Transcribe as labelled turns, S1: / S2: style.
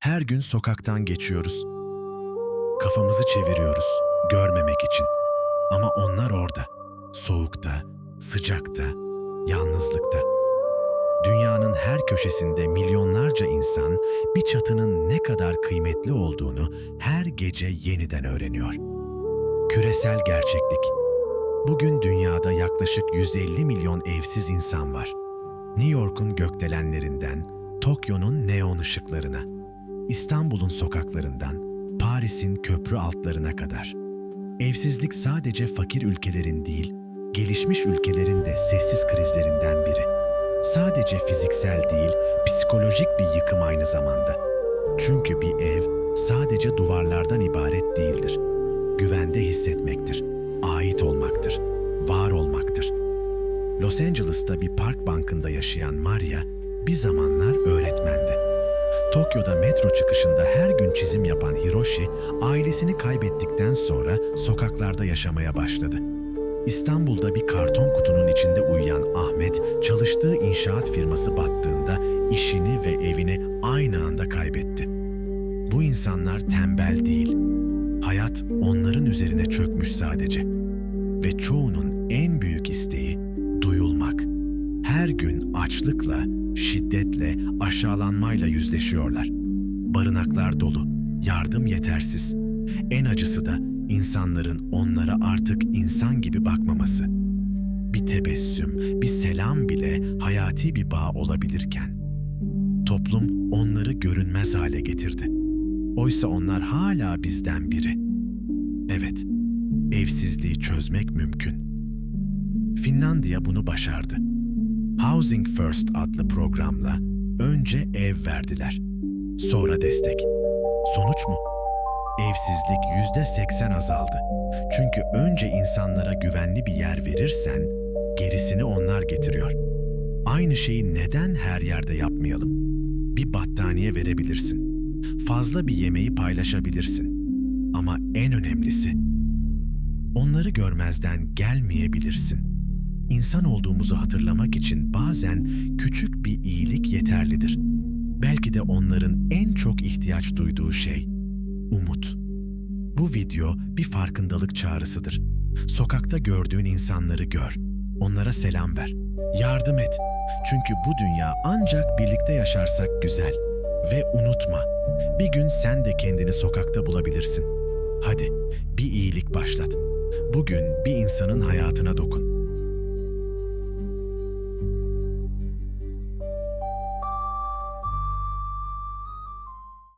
S1: Her gün sokaktan geçiyoruz. Kafamızı çeviriyoruz görmemek için. Ama onlar orada. Soğukta, sıcakta, yalnızlıkta. Dünyanın her köşesinde milyonlarca insan bir çatının ne kadar kıymetli olduğunu her gece yeniden öğreniyor. Küresel gerçeklik. Bugün dünyada yaklaşık 150 milyon evsiz insan var. New York'un gökdelenlerinden Tokyo'nun neon ışıklarına, İstanbul'un sokaklarından Paris'in köprü altlarına kadar. Evsizlik sadece fakir ülkelerin değil, gelişmiş ülkelerin de sessiz krizlerinden biri. Sadece fiziksel değil, psikolojik bir yıkım aynı zamanda. Çünkü bir ev sadece duvarlardan ibaret değildir. Güvende hissetmektir, ait olmaktır, var olmaktır. Los Angeles'ta bir park bankında yaşayan Maria bir zamanlar öğretmendi. Tokyo'da metro çıkışında her gün çizim yapan Hiroshi, ailesini kaybettikten sonra sokaklarda yaşamaya başladı. İstanbul'da bir karton kutunun içinde uyuyan Ahmet, çalıştığı inşaat firması battığında işini ve evini aynı anda kaybetti. Bu insanlar tembel değil. Hayat onların üzerine çökmüş sadece. Ve çoğunun en büyük isteği duyulmak. Her gün açlıkla, şiddetle, aşağılanmayla yüzleşiyorlar. Barınaklar dolu, yardım yetersiz. En acısı da insanların onlara artık insan gibi bakmaması. Bir tebessüm, bir selam bile hayati bir bağ olabilirken toplum onları görünmez hale getirdi. Oysa onlar hala bizden biri. Evet, evsizliği çözmek mümkün. Finlandiya bunu başardı. Housing First adlı programla önce ev verdiler. Sonra destek. Sonuç mu? Evsizlik yüzde seksen azaldı. Çünkü önce insanlara güvenli bir yer verirsen gerisini onlar getiriyor. Aynı şeyi neden her yerde yapmayalım? Bir battaniye verebilirsin. Fazla bir yemeği paylaşabilirsin. Ama en önemlisi onları görmezden gelmeyebilirsin. İnsan olduğumuzu hatırlamak için bazen küçük bir iyilik yeterlidir. Belki de onların en çok ihtiyaç duyduğu şey umut. Bu video bir farkındalık çağrısıdır. Sokakta gördüğün insanları gör. Onlara selam ver. Yardım et. Çünkü bu dünya ancak birlikte yaşarsak güzel. Ve unutma, bir gün sen de kendini sokakta bulabilirsin. Hadi bir iyilik başlat. Bugün bir insanın hayatına dokun.